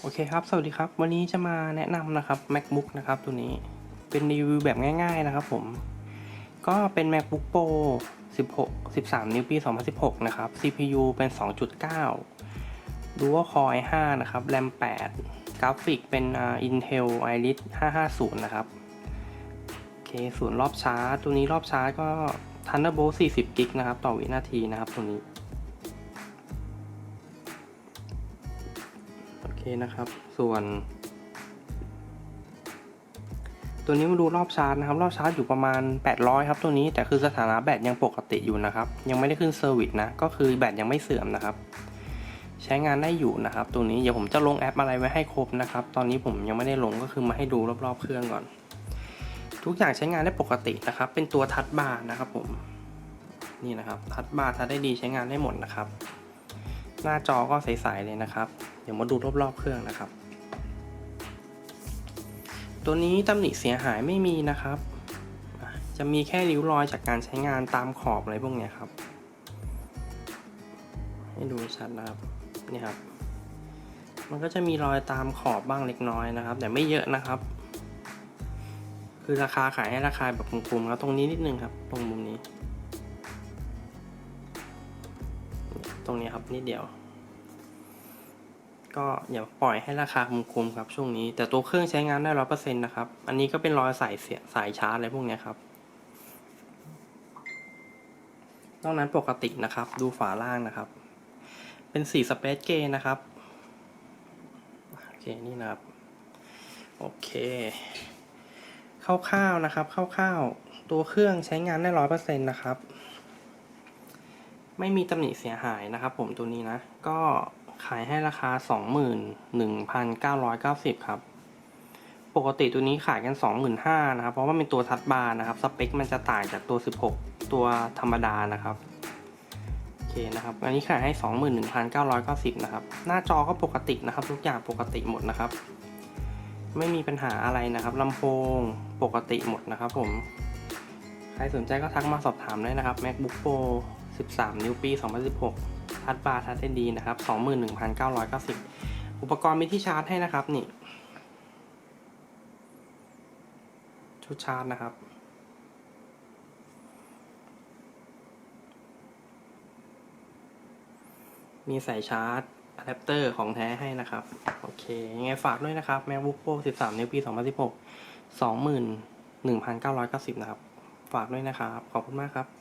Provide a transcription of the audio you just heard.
โอเคครับ สวัสดีครับ วันนี้จะมาแนะนำนะครับ MacBook นะครับ ตัวนี้ เป็นรีวิวแบบง่าย ๆนะครับผม ก็เป็น MacBook Pro 16 13 นิ้วปี 2016 นะครับ CPU เป็น 2.9 Dual Core i5 นะครับ RAM 8 กราฟิกเป็น Intel Iris 550 นะครับ โอเค ส่วนรอบชาร์จ ตัวนี้รอบชาร์จก็ Thunderbolt 40 กิกนะครับ ต่อวินาทีนะครับ ตัวนี้ เคนะครับ ส่วน ตัวนี้มาดูรอบชาร์จนะครับ รอบชาร์จอยู่ประมาณ 800 ครับตัวนี้ แต่คือสถานะแบตยังปกติอยู่นะครับ ยังไม่ได้ขึ้นเซอร์วิสนะ ก็คือแบตยังไม่เสื่อมนะครับ ใช้งานได้อยู่นะครับ ตัวนี้ เดี๋ยวผมจะลงแอปอะไรไว้ให้ครบนะครับ ตอนนี้ผมยังไม่ได้ลงก็คือมาให้ดูรอบๆเครื่องก่อน ทุกอย่างใช้งานได้ปกตินะครับ เป็นตัวทัชบาร์นะครับผม นี่นะครับ ทัชบาร์ทัชได้ดีใช้งานได้หมดนะครับ หน้าจอก็ใสๆเลยนะครับ ดี๋ยวมาดูรอบๆเครื่องนะครับ ตัวนี้ตำหนิเสียหายไม่มีนะครับ จะมีแค่ริ้วรอยจากการใช้งานตามขอบอะไรพวกเนี้ยครับ ให้ดูชัดนะครับนี่ครับ มันก็จะมีรอยตามขอบบ้างเล็กน้อยนะครับ แต่ไม่เยอะนะครับ คือราคาขายให้ราคาแบบคุ้มๆครับตรงนี้นิดนึงครับ ตรงมุมนี้ ตรงนี้ครับนิดเดียว ก็อย่าปล่อยให้ราคาคุ้มๆครับช่วงนี้ แต่ตัวเครื่องใช้งานได้ร้อยเปอร์เซ็นต์นะครับ อันนี้ก็เป็นรอยสายเสียสายชาร์จอะไรพวกนี้ครับ นอกนั้นปกตินะครับ ดูฝาล่างนะครับ เป็นสีสเปซเกย์นะครับ โอเค นี่นะครับ โอเคคร่าวๆนะครับคร่าวๆตัวเครื่องใช้งานได้ร้อยเปอร์เซ็นต์นะครับ ไม่มีตำหนิเสียหายนะครับ ผมตัวนี้นะ ก็ ขายให้ราคา 21,990 ครับ ปกติตัวนี้ขายกัน 25,000นะครับ เพราะว่าเป็นตัวทัชบาร์นะครับ สเปคมันจะต่างจากตัว 16 ตัวธรรมดานะครับ โอเคนะครับ อันนี้ขายให้ 21,990 นะครับ หน้าจอก็ปกตินะครับ ทุกอย่างปกติหมดนะครับ ไม่มีปัญหาอะไรนะครับลำโพงปกติหมดนะครับผม ใครสนใจก็ทักมาสอบถามได้นะครับ MacBook Pro 13 นิ้วปี 2016 ทัชบาร์ทัชได้ดีนะครับ21,990 อุปกรณ์มีที่ชาร์จให้นะครับนี่ชุดชาร์จนะครับมีสายชาร์จอะแดปเตอร์ของแท้ให้นะครับ โอเค ยังไงฝากด้วยนะครับ MacBook Pro 13 นิ้วปี 2016 21,990 นะครับ ฝากด้วยนะครับ ขอบคุณมากครับ